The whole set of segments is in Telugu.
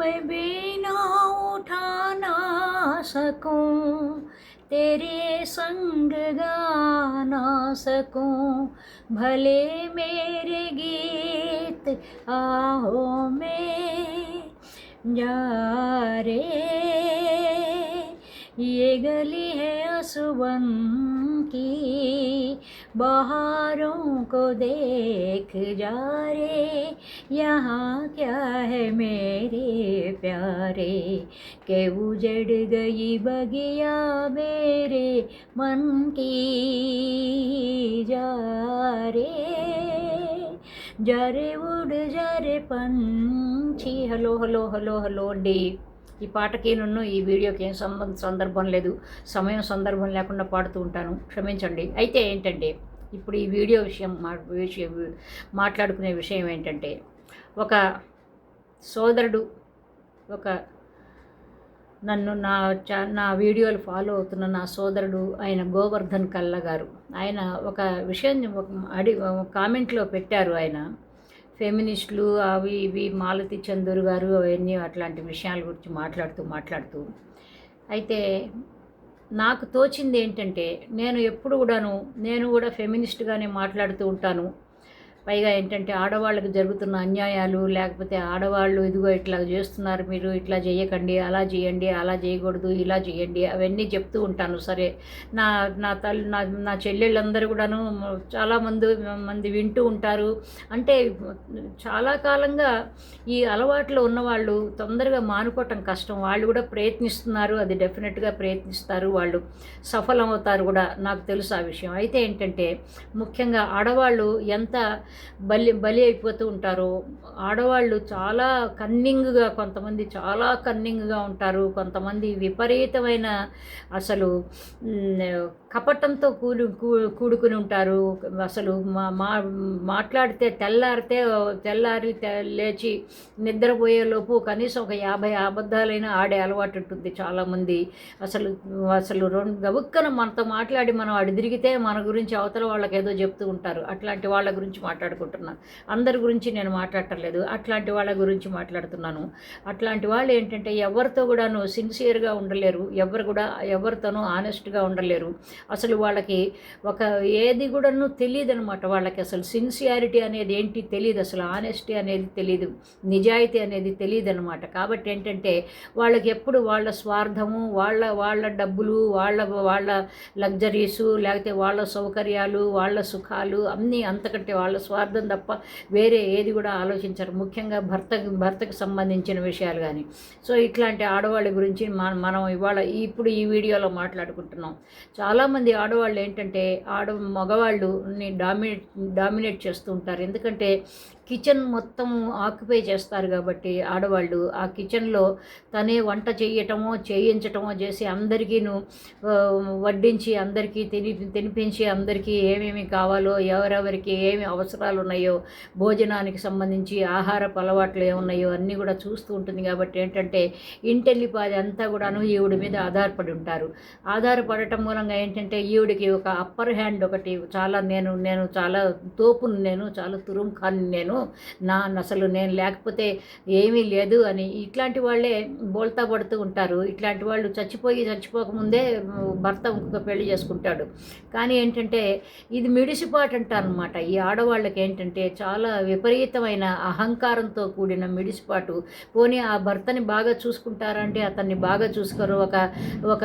मैं बिना उठा ना सकूँ, तेरे संग गा ना सकूँ, भले मेरे गीत आहो में जा रे। ये गली है असुवन की बहारों को देख जा रे, यहाँ क्या है मेरे प्यारे? के उजड़ गई बगिया मेरे मन की जा रे। जरे उड़ जरे पंछी, हलो हलो हलो हलो डे ఈ పాటకి నన్ను ఈ వీడియోకి ఏం సంబంధ సందర్భం లేదు. సమయం సందర్భం లేకుండా పాడుతూ ఉంటాను. క్షమించండి. అయితే ఏంటంటే ఇప్పుడు ఈ వీడియో విషయం మా విషయం మాట్లాడుకునే విషయం ఏంటంటే ఒక సోదరుడు ఒక నన్ను నా చా నా వీడియోలు ఫాలో అవుతున్న నా సోదరుడు ఆయన గోవర్ధన్ కల్ల గారు ఆయన ఒక విషయం అడి కామెంట్లో పెట్టారు ఆయన. ఫెమినిస్టులు అవి ఇవి మాలతి చందూర్ గారు అవన్నీ అట్లాంటి విషయాల గురించి మాట్లాడుతూ మాట్లాడుతూ. అయితే నాకు తోచింది ఏంటంటే నేను ఎప్పుడు కూడాను నేను కూడా ఫెమినిస్ట్గానే మాట్లాడుతూ ఉంటాను. పైగా ఏంటంటే ఆడవాళ్ళకి జరుగుతున్న అన్యాయాలు లేకపోతే ఆడవాళ్ళు ఇదిగో ఇట్లా చేస్తున్నారు మీరు ఇట్లా చేయకండి అలా చేయండి అలా చేయకూడదు ఇలా చేయండి అవన్నీ చెప్తూ ఉంటాను. సరే నా నా తల్లి నా నా చెల్లెళ్ళందరూ కూడాను చాలామంది మంది వింటూ ఉంటారు. అంటే చాలా కాలంగా ఈ అలవాట్లో ఉన్నవాళ్ళు తొందరగా మానుకోవటం కష్టం. వాళ్ళు కూడా ప్రయత్నిస్తున్నారు అది డెఫినెట్గా ప్రయత్నిస్తారు వాళ్ళు సఫలం అవుతారు కూడా నాకు తెలుసు ఆ విషయం. అయితే ఏంటంటే ముఖ్యంగా ఆడవాళ్ళు ఎంత బలి బలి అయిపోతూ ఉంటారు. ఆడవాళ్ళు చాలా కన్నింగ్గా కొంతమంది చాలా కన్నింగ్గా ఉంటారు. కొంతమంది విపరీతమైన అసలు కపటంతో కూడు కూ- కూడుకుని ఉంటారు. అసలు మా మా మాట్లాడితే తెల్లారితే తెల్లారి తె- లేచి నిద్రపోయేలోపు కనీసం ఒక యాభై అబద్ధాలైనా ఆడే అలవాటు ఉంటుంది చాలామంది. అసలు అసలు రెండు గబుక్కన మనతో మాట్లాడి మనం అడి తిరిగితే మన గురించి అవతల వాళ్ళకి ఏదో చెప్తూ ఉంటారు. అట్లాంటి వాళ్ళ గురించి మాట్లాడుకుంటున్నాను అందరి గురించి నేను మాట్లాడటలేదు. అట్లాంటి వాళ్ళ గురించి మాట్లాడుతున్నాను. అట్లాంటి వాళ్ళు ఏంటంటే ఎవరితో కూడాను సిన్సియర్గా ఉండలేరు. ఎవరు కూడా ఎవరితోనూ ఆనెస్ట్గా ఉండలేరు. అసలు వాళ్ళకి ఒక ఏది కూడాను తెలియదు అనమాట వాళ్ళకి అసలు సిన్సియారిటీ అనేది ఏంటి తెలియదు అసలు ఆనెస్టీ అనేది తెలియదు నిజాయితీ అనేది తెలియదు అనమాట కాబట్టి ఏంటంటే వాళ్ళకి ఎప్పుడు వాళ్ళ స్వార్థము వాళ్ళ వాళ్ళ డబ్బులు వాళ్ళ వాళ్ళ లగ్జరీసు లేకపోతే వాళ్ళ సౌకర్యాలు వాళ్ళ సుఖాలు అన్నీ అంతకంటే వాళ్ళ స్వార్థం తప్ప వేరే ఏది కూడా ఆలోచించరు. ముఖ్యంగా భర్తకు భర్తకు సంబంధించిన విషయాలు కానీ సో ఇట్లాంటి ఆడవాళ్ళ గురించి మన మనం ఇవాళ ఇప్పుడు ఈ వీడియోలో మాట్లాడుకుంటున్నాం. చాలామంది ఆడవాళ్ళు ఏంటంటే ఆడ మగవాళ్ళు డామినేట్ డామినేట్ చేస్తూ ఉంటారు. ఎందుకంటే కిచెన్ మొత్తం ఆక్యుపై చేస్తారు కాబట్టి ఆడవాళ్ళు ఆ కిచెన్లో తనే వంట చేయటమో చేయించటమో చేసి అందరికీను వడ్డించి అందరికీ తిని తినిపించి అందరికీ ఏమేమి కావాలో ఎవరెవరికి ఏమి అవసరాలు ఉన్నాయో భోజనానికి సంబంధించి ఆహారపు అలవాట్లు ఏమున్నాయో అన్నీ కూడా చూస్తూ ఉంటుంది కాబట్టి ఏంటంటే ఇంటెల్లిపాది అంతా కూడాను ఈవిడ మీద ఆధారపడి ఉంటారు. ఆధారపడటం మూలంగా ఏంటంటే ఈవిడికి ఒక అప్పర్ హ్యాండ్ ఒకటి చాలా నేను నేను చాలా తోపును నేను చాలా తురుంఖాన్ని నేను నా అసలు నేను లేకపోతే ఏమీ లేదు అని ఇట్లాంటి వాళ్ళే బోల్తా పడుతూ ఉంటారు. ఇట్లాంటి వాళ్ళు చచ్చిపోయి చచ్చిపోకముందే భర్త ఇంకొక పెళ్ళి చేసుకుంటాడు. కానీ ఏంటంటే ఇది మిడిసిపాటు అంటారనమాట ఈ ఆడవాళ్ళకి ఏంటంటే చాలా విపరీతమైన అహంకారంతో కూడిన మిడిసిపాటు. పోనీ ఆ భర్తని బాగా చూసుకుంటారంటే అతన్ని బాగా చూసుకోరు ఒక ఒక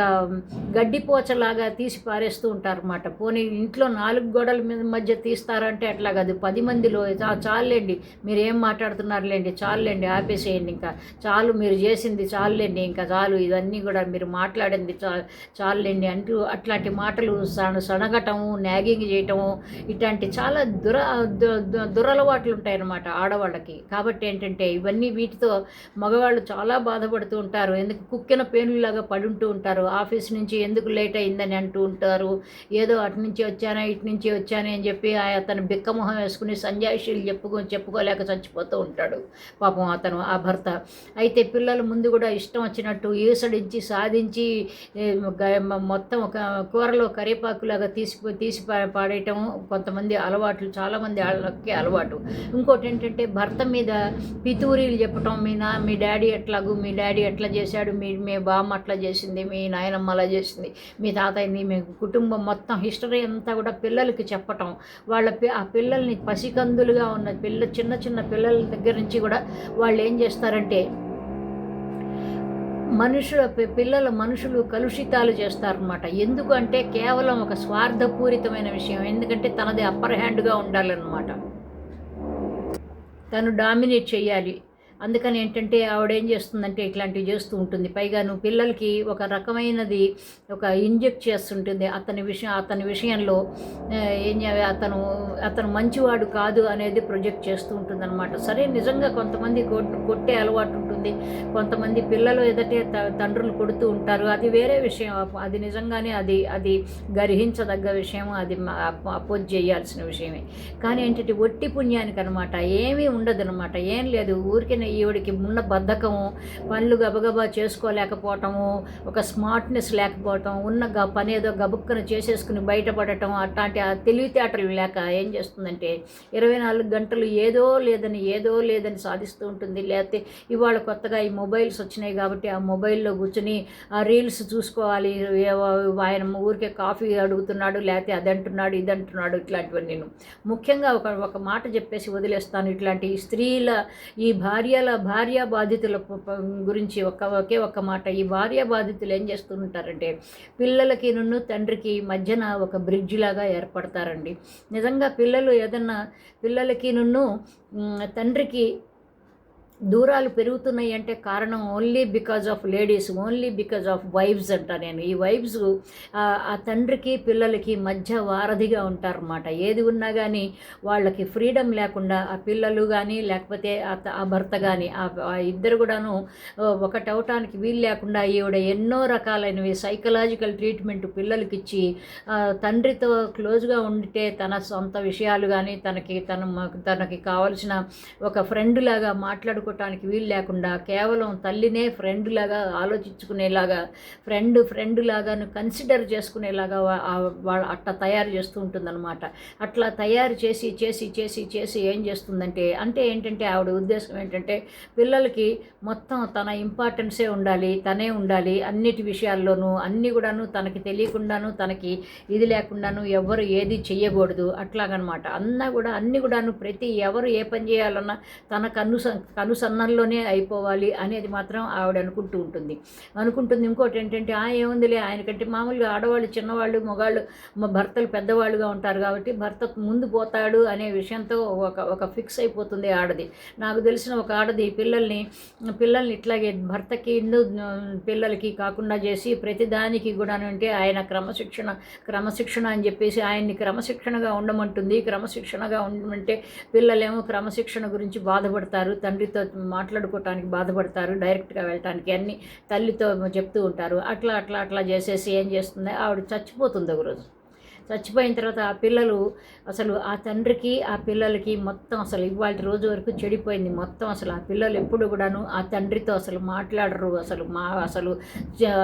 గడ్డిపోచలాగా తీసి పారేస్తూ ఉంటారన్నమాట. పోనీ ఇంట్లో నాలుగు గోడల మీద మధ్య తీస్తారంటే అట్లా కాదు పది మందిలో చాలే చాలులేండి మీరు ఏం మాట్లాడుతున్నారులేండి చాలులేండి ఆపేసేయండి ఇంకా. చాలు మీరు చేసింది చాలులేండి ఇంకా చాలు. ఇవన్నీ కూడా మీరు మాట్లాడింది చా చాలులేండి అంటూ అట్లాంటి మాటలు సణ సనగటము నాగింగ్ చేయటము ఇట్లాంటి చాలా దుర దు- దురలవాట్లు ఉంటాయన్నమాట ఆడవాళ్ళకి. కాబట్టి ఏంటంటే ఇవన్నీ వీటితో మగవాళ్ళు చాలా బాధపడుతూ ఉంటారు. ఎందుకు కుక్కిన పేనులాగా పడుంటూ ఉంటారు. ఆఫీస్ నుంచి ఎందుకు లేట్ అయిందని అంటూ ఉంటారు. ఏదో అటు నుంచి వచ్చానా ఇటు నుంచి వచ్చానా అని చెప్పి అతను బిక్కమొహం వేసుకుని సంజాయిషీలు చెప్పుకు చెప్పుకోలేక చచ్చిపోతూ ఉంటాడు. పాపం అతను ఆ భర్త. అయితే పిల్లల ముందు కూడా ఇష్టం వచ్చినట్టు ఈసడించి సాధించి మొత్తం ఒక కూరలో కరివేపాకులాగా తీసి తీసి పాడేయటం కొంతమంది అలవాట్లు చాలామంది వాళ్ళకి అలవాటు. ఇంకోటి ఏంటంటే భర్త మీద పితూరీలు చెప్పటం మీ నా మీ డాడీ ఎట్లాగు మీ డాడీ ఎట్లా చేశాడు మీ మీ బామ్మ అట్లా చేసింది మీ నాయనమ్మ అలా చేసింది మీ తాతయ్యని మీ కుటుంబం మొత్తం హిస్టరీ అంతా కూడా పిల్లలకి చెప్పటం. వాళ్ళ ఆ పిల్లల్ని పసికందులుగా ఉన్న పిల్ల పిల్ల చిన్న చిన్న పిల్లల దగ్గర నుంచి కూడా వాళ్ళు ఏం చేస్తారంటే మనుషుల పిల్లలు పిల్లల మనుషులు కలుషితాలు చేస్తారనమాట ఎందుకంటే కేవలం ఒక స్వార్థపూరితమైన విషయం. ఎందుకంటే తనది అప్పర్ హ్యాండ్గా ఉండాలన్నమాట. తను డామినేట్ చేయాలి. అందుకని ఏంటంటే ఆవిడ ఏం చేస్తుందంటే ఇట్లాంటివి చేస్తూ ఉంటుంది. పైగా నువ్వు పిల్లలకి ఒక రకమైనది ఒక ఇంజెక్ట్ చేస్తుంటుంది. అతని విషయం అతని విషయంలో ఏం అతను అతను మంచివాడు కాదు అనేది ప్రొజెక్ట్ చేస్తూ ఉంటుందన్నమాట. సరే నిజంగా కొంతమంది కొట్- కొట్టే అలవాటు ఉంటుంది. కొంతమంది పిల్లలు ఎదటే త- తండ్రులు కొడుతూ ఉంటారు. అది వేరే విషయం. అది నిజంగానే అది అది గర్హించదగ్గ విషయం అది అపోజ్ చేయాల్సిన విషయమే. కానీ ఏంటంటే ఒట్టి పుణ్యానికి అనమాట ఏమీ ఉండదన్నమాట. ఏం లేదు. ఊరికే ఈవిడికి ఉన్న బద్ధకము పనులు గబగబా చేసుకోలేకపోవటము ఒక స్మార్ట్నెస్ లేకపోవటం ఉన్న గ పని ఏదో గబుక్కను చేసేసుకుని బయటపడటం అట్లాంటి ఆ తెలివితేటలు లేక ఏం చేస్తుందంటే ఇరవై నాలుగు గంటలు ఏదో లేదని ఏదో లేదని సాధిస్తూ ఉంటుంది. లేకపోతే ఇవాళ కొత్తగా ఈ మొబైల్స్ వచ్చినాయి కాబట్టి ఆ మొబైల్లో కూర్చుని ఆ రీల్స్ చూసుకోవాలి. ఆయన ఊరికే కాఫీ అడుగుతున్నాడు లేకపోతే అది అంటున్నాడు ఇది అంటున్నాడు ఇట్లాంటివన్నీ నేను ముఖ్యంగా ఒక ఒక మాట చెప్పేసి వదిలేస్తాను. ఇట్లాంటి స్త్రీల ఈ భార్య భార్యల భార్య బాధితుల గురించి ఒక ఒకే ఒక్క మాట. ఈ భార్య బాధితులు ఏం చేస్తుంటారంటే పిల్లలకి నున్ను తండ్రికి మధ్యన ఒక బ్రిడ్జ్ లాగా ఏర్పడతారండి. నిజంగా పిల్లలు ఏదన్నా పిల్లలకి నున్ను తండ్రికి దూరాలు పెరుగుతున్నాయి అంటే కారణం only because of ladies only because of vibes అంట నేను. ఈ వైబ్స్ ఆ తండ్రికి పిల్లలకి మధ్య వారధిగా ఉంటారన్నమాట. ఏది ఉన్నా కానీ వాళ్ళకి ఫ్రీడమ్ లేకుండా ఆ పిల్లలు కానీ లేకపోతే ఆ భర్త కానీ ఆ ఇద్దరు కూడాను ఒకటవటానికి వీలు లేకుండా ఈవిడ ఎన్నో రకాలైనవి సైకలాజికల్ ట్రీట్మెంట్ పిల్లలకి ఇచ్చి తండ్రితో క్లోజ్గా ఉంటే తన సొంత విషయాలు కానీ తనకి తన తనకి కావలసిన ఒక ఫ్రెండ్ లాగా ఆడుకోవటానికి వీలు లేకుండా కేవలం తల్లినే ఫ్రెండ్ లాగా ఆలోచించుకునేలాగా ఫ్రెండ్ ఫ్రెండ్ లాగాను కన్సిడర్ చేసుకునేలాగా వాళ్ళ అట్లా తయారు చేస్తూ ఉంటుందన్నమాట. అట్లా తయారు చేసి చేసి చేసి చేసి ఏం చేస్తుందంటే అంటే ఏంటంటే ఆవిడ ఉద్దేశం ఏంటంటే పిల్లలకి మొత్తం తన ఇంపార్టెన్సే ఉండాలి తనే ఉండాలి అన్నిటి విషయాల్లోనూ అన్నీ కూడాను తనకి తెలియకుండాను తనకి ఇది లేకుండాను ఎవరు ఏది చెయ్యకూడదు అట్లాగనమాట. అన్నా కూడా అన్నీ కూడాను ప్రతి ఎవరు ఏ పని చేయాలన్నా తన కను సన్నల్లోనే అయిపోవాలి అనేది మాత్రం ఆవిడ అనుకుంటూ ఉంటుంది. అనుకుంటుంది ఇంకోటి ఏంటంటే ఆ ఏముందిలే ఆయనకంటే మామూలుగా ఆడవాళ్ళు చిన్నవాళ్ళు మగాళ్ళు భర్తలు పెద్దవాళ్ళుగా ఉంటారు కాబట్టి భర్త ముందు పోతాడు అనే విషయంతో ఒక ఒక ఫిక్స్ అయిపోతుంది ఆడది. నాకు తెలిసిన ఒక ఆడది పిల్లల్ని పిల్లల్ని ఇట్లాగే భర్తకి ఇందు పిల్లలకి కాకుండా చేసి ప్రతిదానికి కూడా అంటే ఆయన క్రమశిక్షణ క్రమశిక్షణ అని చెప్పేసి ఆయన్ని క్రమశిక్షణగా ఉండమంటుంది. క్రమశిక్షణగా ఉండమంటే పిల్లలేమో క్రమశిక్షణ గురించి బాధపడతారు. తండ్రితో మాట్లాడుకోవటానికి బాధపడతారు డైరెక్ట్గా వెళ్ళటానికి అన్ని తల్లితో చెప్తూ ఉంటారు. అట్లా అట్లా అట్లా చేసేసి ఏం చేస్తుంది? ఆవిడ చచ్చిపోతుంది ఒకరోజు చచ్చిపోయిన తర్వాత ఆ పిల్లలు అసలు ఆ తండ్రికి ఆ పిల్లలకి మొత్తం అసలు ఇవాళ రోజు వరకు చెడిపోయింది. మొత్తం అసలు ఆ పిల్లలు ఎప్పుడు కూడాను ఆ తండ్రితో అసలు మాట్లాడరు. అసలు మా అసలు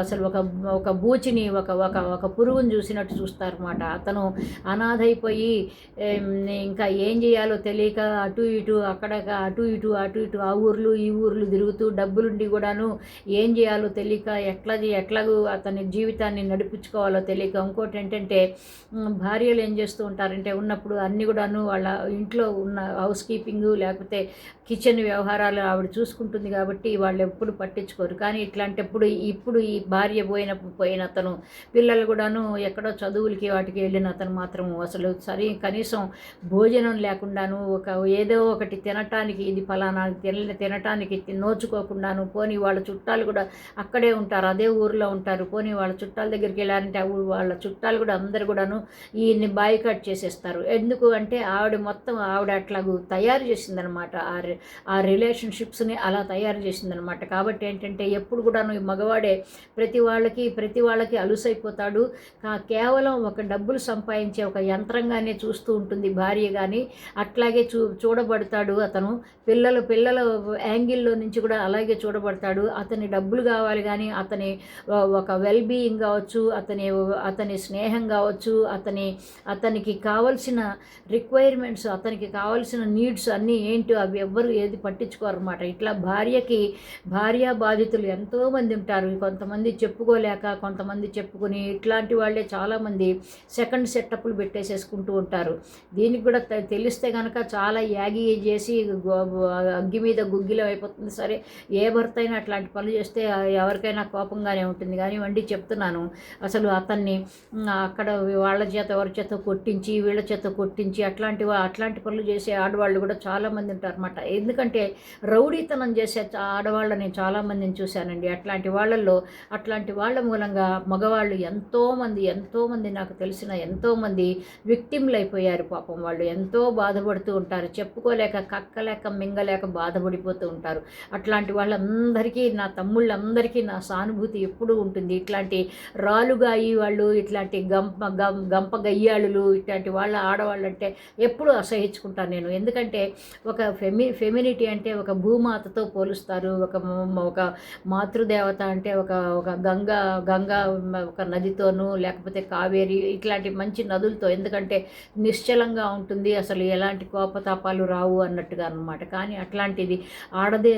అసలు ఒక ఒక బూచిని ఒక ఒక ఒక పురుగుని చూసినట్టు చూస్తారన్నమాట. అతను అనాథైపోయి ఇంకా ఏం చేయాలో తెలియక అటు ఇటు అక్కడ అటు ఇటు అటు ఇటు ఆ ఊర్లు ఈ ఊర్లు తిరుగుతూ డబ్బులుండి కూడాను ఏం చేయాలో తెలియక ఎట్లా ఎట్లాగూ అతని జీవితాన్ని నడిపించుకోవాలో తెలియక ఇంకోటి ఏంటంటే భార్యలు ఏం చేస్తూ ఉంటారంటే ఉన్నప్పుడు అన్నీ కూడాను వాళ్ళ ఇంట్లో ఉన్న హౌస్ కీపింగ్ లేకపోతే కిచెన్ వ్యవహారాలు ఆవిడ చూసుకుంటుంది కాబట్టి వాళ్ళు ఎప్పుడు పట్టించుకోరు. కానీ ఇట్లాంటప్పుడు ఇప్పుడు ఈ భార్య పోయినప్పుడు పోయిన అతను పిల్లలు కూడాను ఎక్కడో చదువులకి వాటికి వెళ్ళిన అతను మాత్రం అసలు సరి కనీసం భోజనం లేకుండాను ఒక ఏదో ఒకటి తినటానికి ఇది ఫలానా తిన తినటానికి నోచుకోకుండాను పోనీ వాళ్ళ చుట్టాలు కూడా అక్కడే ఉంటారు అదే ఊరిలో ఉంటారు. పోనీ వాళ్ళ చుట్టాల దగ్గరికి వెళ్ళారంటే వాళ్ళ చుట్టాలు కూడా అందరు కూడాను ఈయన్ని బాయ్కట్ చేసేస్తారు. ఎందుకు అంటే ఆవిడ మొత్తం ఆవిడ అట్లాగూ తయారు చేసిందనమాట ఆ రి- ఆ రిలేషన్షిప్స్ని అలా తయారు చేసిందనమాట కాబట్టి ఏంటంటే ఎప్పుడు కూడాను ఈ మగవాడే ప్రతి వాళ్ళకి ప్రతి వాళ్ళకి అలుసైపోతాడు. కేవలం ఒక డబ్బులు సంపాదించే ఒక యంత్రంగానే చూస్తూ ఉంటుంది భార్య కానీ అట్లాగే చూ చూడబడతాడు అతను. పిల్లలు పిల్లల యాంగిల్లో నుంచి కూడా అలాగే చూడబడతాడు. అతని డబ్బులు కావాలి కానీ అతని ఒక వెల్ బీయింగ్ కావచ్చు అతని అతని స్నేహం కావచ్చు అతని అతనికి కావలసిన రిక్వైర్మెంట్స్ అతనికి కావలసిన నీడ్స్ అన్నీ ఏంటో అవి ఎవ్వరు ఏది పట్టించుకోరన్నమాట ఇట్లా భార్యకి భార్య బాధితులు ఎంతోమంది ఉంటారు. కొంతమంది చెప్పుకోలేక కొంతమంది చెప్పుకుని ఇట్లాంటి వాళ్ళే చాలామంది సెకండ్ సెటప్లు పెట్టేసేసుకుంటూ ఉంటారు. దీనికి కూడా తె- తెలిస్తే కనుక చాలా యాగి చేసి అగ్గి మీద గుగ్గిలం అయిపోతుంది. సరే ఏ భర్త అయినా అట్లాంటి పనులు చేస్తే ఎవరికైనా కోపంగానే ఉంటుంది. కానీ వండి చెప్తున్నాను. అసలు అతన్ని అక్కడ వాళ్ళ చేత ఎవరి చేత కొట్టించి వీళ్ళ చేత కొట్టించి అట్లాంటి అట్లాంటి పనులు చేసే ఆడవాళ్ళు కూడా చాలామంది ఉంటారనమాట ఎందుకంటే రౌడీతనం చేసే చా- ఆడవాళ్ళని చాలామందిని చూశానండి. అట్లాంటి వాళ్ళల్లో అట్లాంటి వాళ్ళ మూలంగా మగవాళ్ళు ఎంతోమంది ఎంతోమంది నాకు తెలిసిన ఎంతోమంది విక్టిమ్లు అయిపోయారు పాపం వాళ్ళు. ఎంతో బాధపడుతూ ఉంటారు. చెప్పుకోలేక కక్కలేక మింగలేక బాధపడిపోతూ ఉంటారు. అట్లాంటి వాళ్ళందరికీ నా తమ్ముళ్ళందరికీ నా సానుభూతి ఎప్పుడూ ఉంటుంది. ఇట్లాంటి రాలుగాయి వాళ్ళు ఇట్లాంటి గం గం గంప గయ్యాళులు ఇట్లాంటి వాళ్ళ ఆడవాళ్ళు అంటే ఎప్పుడూ అసహించుకుంటాను నేను. ఎందుకంటే ఒక ఫెమి ఫెమినిటీ అంటే ఒక భూమాతతో పోలుస్తారు. ఒక ఒక మాతృదేవత అంటే ఒక ఒక గంగా గంగా ఒక నదితోనూ లేకపోతే కావేరి ఇట్లాంటి మంచి నదులతో. ఎందుకంటే నిశ్చలంగా ఉంటుంది. అసలు ఎలాంటి కోపతాపాలు రావు అన్నట్టుగా అనమాట కానీ అట్లాంటిది ఆడదే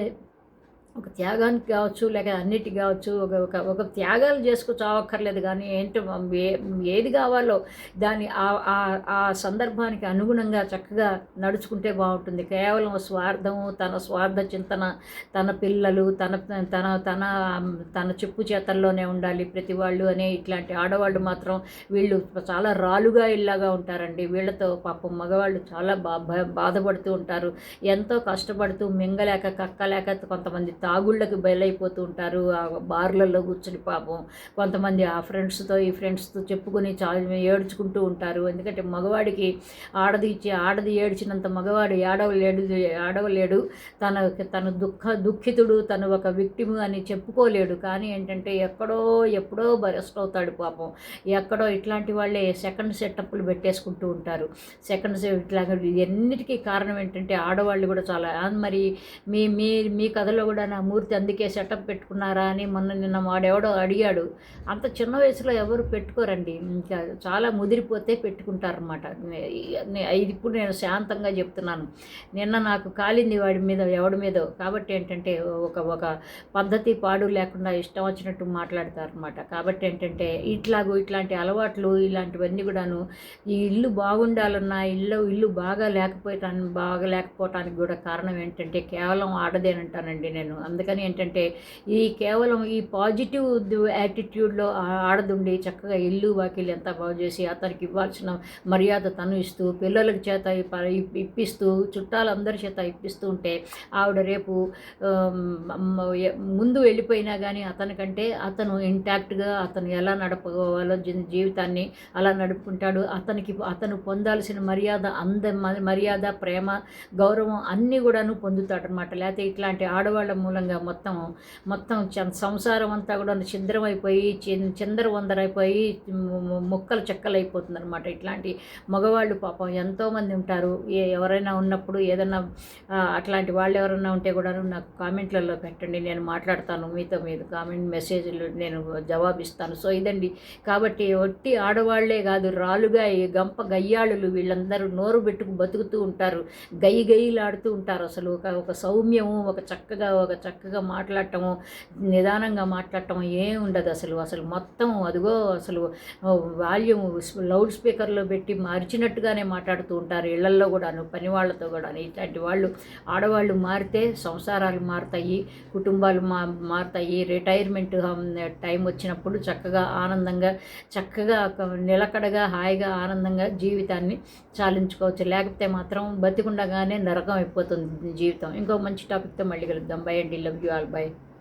ఒక త్యాగానికి కావచ్చు లేక అన్నిటికి కావచ్చు ఒక ఒక ఒక త్యాగాలు చేసుకో చావక్కర్లేదు కానీ ఏంటో ఏ ఏది కావాలో దాని ఆ- ఆ- సందర్భానికి అనుగుణంగా చక్కగా నడుచుకుంటే బాగుంటుంది. కేవలం స్వార్థము తన స్వార్థ చింతన తన పిల్లలు తన తన తన తన చెప్పు చేతల్లోనే ఉండాలి. ప్రతి వాళ్ళు అనే ఇట్లాంటి ఆడవాళ్ళు మాత్రం వీళ్ళు చాలా రాలుగా ఇల్లాగా ఉంటారండి. వీళ్ళతో పాపం మగవాళ్ళు చాలా బా భ- బాధపడుతూ ఉంటారు. ఎంతో కష్టపడుతూ మింగలేక కక్కలేక కొంతమంది తాగుళ్ళకి బయలైపోతూ ఉంటారు. ఆ బార్లలో కూర్చుని పాపం కొంతమంది ఆ ఫ్రెండ్స్తో ఈ ఫ్రెండ్స్తో చెప్పుకొని చాలా ఏడ్చుకుంటూ ఉంటారు. ఎందుకంటే మగవాడికి ఆడది ఇచ్చి ఆడది ఏడ్చినంత మగవాడు ఏడవలేడు ఏడవలేడు. తన తన దుఃఖ దుఃఖితుడు తను ఒక విక్టిమ్ అని చెప్పుకోలేడు. కానీ ఏంటంటే ఎక్కడో ఎప్పుడో బరెస్ట్ అవుతాడు పాపం. ఎక్కడో ఇట్లాంటి వాళ్ళే సెకండ్ సెటప్లు పెట్టేసుకుంటూ ఉంటారు. సెకండ్ ఇట్లా ఎన్నిటికీ కారణం ఏంటంటే ఆడవాళ్ళు కూడా చాలా. మరి మీ మీ మీ కథలో కూడా నా మూర్తి అందుకే సెటప్ పెట్టుకున్నారా అని మొన్న నిన్న వాడెవడో అడిగాడు. అంత చిన్న వయసులో ఎవరు పెట్టుకోరండి. ఇంకా చాలా ముదిరిపోతే పెట్టుకుంటారనమాట ఇప్పుడు నేను శాంతంగా చెప్తున్నాను. నిన్న నాకు కాలింది వాడి మీద ఎవడి మీదో. కాబట్టి ఏంటంటే ఒక ఒక పద్ధతి పాడు లేకుండా ఇష్టం వచ్చినట్టు మాట్లాడతారనమాట కాబట్టి ఏంటంటే ఇట్లాగూ ఇట్లాంటి అలవాట్లు ఇలాంటివన్నీ కూడాను ఈ ఇల్లు బాగుండాలన్నా ఇల్లు ఇల్లు బాగా లేకపోవటానికి బాగా లేకపోవటానికి కూడా కారణం ఏంటంటే కేవలం ఆడదేనంటానండి నేను. అందుకని ఏంటంటే ఈ కేవలం ఈ పాజిటివ్ యాటిట్యూడ్లో ఆడదుండి చక్కగా ఇల్లు వాకిల్ ఎంత బాగు చేసి అతనికి ఇవ్వాల్సిన మర్యాద తను ఇస్తూ పిల్లలకి చేత ఇప్పిస్తూ చుట్టాలందరి చేత ఇప్పిస్తూ ఉంటే ఆవిడ రేపు ముందు వెళ్ళిపోయినా కానీ అతనికంటే అతను ఇంటాక్ట్గా అతను ఎలా నడపవాలో జీ- జీవితాన్ని అలా నడుపుకుంటాడు. అతనికి అతను పొందాల్సిన మర్యాద అంద మర్యాద ప్రేమ గౌరవం అన్నీ కూడాను పొందుతాడనమాట లేకపోతే ఇట్లాంటి ఆడవాళ్ళ మూలంగా మొత్తం మొత్తం చ- సంసారం అంతా కూడా ఛిద్రమైపోయి చి- చిందర వందరైపోయి ముక్కలు చెక్కలు అనమాట ఇట్లాంటి మగవాళ్ళు పాపం ఎంతోమంది ఉంటారు. ఏ ఎవరైనా ఉన్నప్పుడు ఏదైనా అట్లాంటి వాళ్ళు ఎవరైనా ఉంటే కూడా నాకు కామెంట్లలో పెట్టండి. నేను మాట్లాడతాను మీతో మీరు కామెంట్ మెసేజ్లు నేను జవాబిస్తాను. సో ఇదండి. కాబట్టి ఒట్టి ఆడవాళ్ళే కాదు రాలుగా ఈ గంప గయ్యాళులు వీళ్ళందరూ నోరు పెట్టుకు బతుకుతూ ఉంటారు. గయ్యి గయ్యిలాడుతూ ఉంటారు అసలు. ఒక ఒక సౌమ్యము ఒక చక్కగా ఒక చక్కగా మాట్లాడటము నిదానంగా మాట్లాడటం ఏం ఉండదు అసలు. అసలు మొత్తం అదిగో అసలు వాల్యూమ్ లౌడ్ స్పీకర్లో పెట్టి మార్చినట్టుగానే మాట్లాడుతూ ఉంటారు. ఇళ్ళల్లో కూడాను పని వాళ్ళతో కూడా ఇట్లాంటి వాళ్ళు ఆడవాళ్ళు మారితే సంసారాలు మారుతాయి కుటుంబాలు మా మారుతాయి. రిటైర్మెంట్ టైం వచ్చినప్పుడు చక్కగా ఆనందంగా చక్కగా నిలకడగా హాయిగా ఆనందంగా జీవితాన్ని చాలించుకోవచ్చు. లేకపోతే మాత్రం బతికుండగానే నరకం అయిపోతుంది జీవితం. ఇంకో మంచి టాపిక్తో మళ్ళీ కలుద్దాం. బై అండి. definitely love you all bye